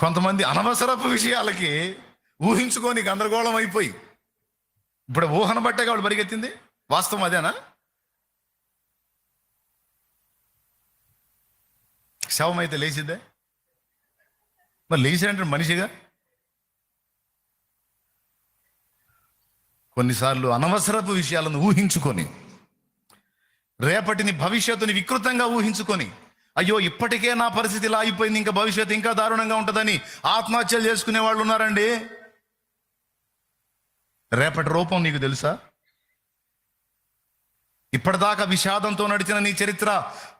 కొంతమంది అనవసరపు విషయాలకి ఊహించుకొని గందరగోళం అయిపోయి. ఇప్పుడు ఊహను బట్టే వాళ్ళు పరిగెత్తింది? వాస్తవం అదేనా? శవం అయితే లేచిద్దే? మరి లేచాడంటే మనిషిగా? కొన్నిసార్లు అనవసరపు విషయాలను ఊహించుకొని రేపటిని భవిష్యత్తుని వికృతంగా ఊహించుకొని అయ్యో ఇప్పటికే నా పరిస్థితి ఇలా అయిపోయింది ఇంకా భవిష్యత్తు ఇంకా దారుణంగా ఉంటుందని ఆత్మహత్యలు చేసుకునే వాళ్ళు ఉన్నారండి. రేపటి రూపం నీకు తెలుసా? ఇప్పటిదాకా విషాదంతో నడిచిన నీ చరిత్ర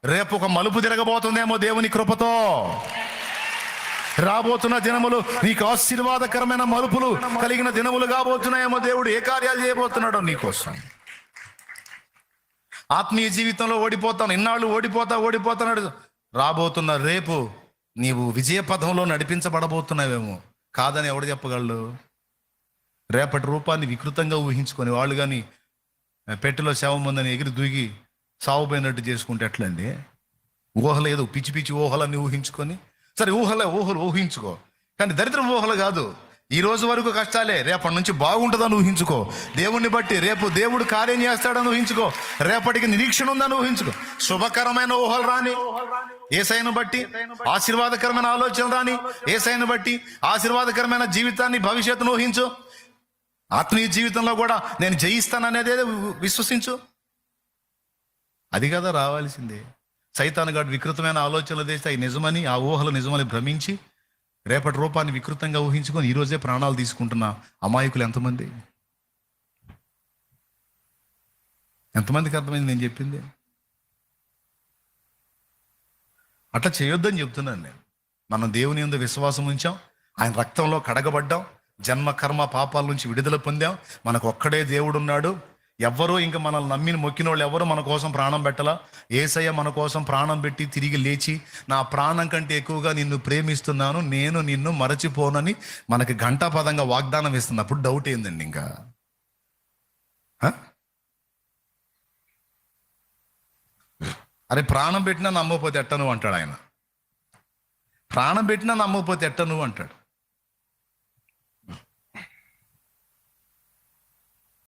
రేపు ఒక మలుపు తిరగబోతుందేమో దేవుని కృపతో. రాబోతున్న దినములు నీకు ఆశీర్వాదకరమైన మలుపులు కలిగిన దినములు కాబోతున్నాయేమో దేవుడు. ఏ కార్యాలు చేయబోతున్నాడో నీకోసం ఆత్మీయ జీవితంలో ఓడిపోతాను. ఇన్నాళ్ళు ఓడిపోతా ఓడిపోతున్నాడు రాబోతున్న రేపు నీవు విజయ పథంలో నడిపించబడబోతున్నావేమో. కాదని ఎవడు చెప్పగలడు? రేపటి రూపాన్ని వికృతంగా ఊహించుకొని వాళ్ళు కానీ పెట్టెలో శవం ఉందని ఎగిరి దూకి సావుపోయినట్టు చేసుకుంటే ఎట్లండి? ఊహలు ఏదో పిచ్చి పిచ్చి ఊహలన్నీ ఊహించుకొని సరే ఊహలే ఊహలు ఊహించుకో. కానీ దరిద్రం ఊహలు కాదు. ఈ రోజు వరకు కష్టాలే. రేపటి నుంచి బాగుంటుందని ఊహించుకో. దేవుణ్ణి బట్టి రేపు దేవుడు కార్యం చేస్తాడని ఊహించుకో. రేపటికి నిరీక్షణ ఉందని ఊహించుకో. శుభకరమైన ఊహలు రాని ఏసైను బట్టి ఆశీర్వాదకరమైన ఆలోచన రాని ఏసైను బట్టి ఆశీర్వాదకరమైన జీవితాన్ని భవిష్యత్తును ఊహించు. ఆత్మీయ జీవితంలో కూడా నేను జయిస్తాననేదే విశ్వసించు. అది కదా రావాల్సిందే. సైతాను గాడు వికృతమైన ఆలోచనలు చేస్తే అవి నిజమని ఆ ఊహలు నిజమని భ్రమించి రేపటి రూపాన్ని వికృతంగా ఊహించుకొని ఈరోజే ప్రాణాలు తీసుకుంటున్న అమాయకులు ఎంతమంది? ఎంతమందికి అర్థమైంది నేను చెప్పింది? అట్లా చేయొద్దని చెప్తున్నాను నేను. మనం దేవుని ఎందు విశ్వాసం ఉంచాం ఆయన రక్తంలో కడగబడ్డాం జన్మ కర్మ పాపాల నుంచి విడుదల పొందాం మనకు ఒక్కడే దేవుడు ఉన్నాడు ఎవ్వరూ ఇంకా మనల్ని నమ్మిన మొక్కిన వాళ్ళు ఎవరు మన కోసం ప్రాణం పెట్టలా. ఏసయ్య మన కోసం ప్రాణం పెట్టి తిరిగి లేచి నా ప్రాణం కంటే ఎక్కువగా నిన్ను ప్రేమిస్తున్నాను నేను నిన్ను మరచిపోనని మనకి ఘంటాపదంగా వాగ్దానం ఇస్తున్నప్పుడు డౌట్ ఏందండి ఇంకా? అరే ప్రాణం పెట్టినా నమ్మకపోతే ఎట్టను అంటాడు ఆయన? ప్రాణం పెట్టినా నమ్మకపోతే ఎట్టను అంటాడు?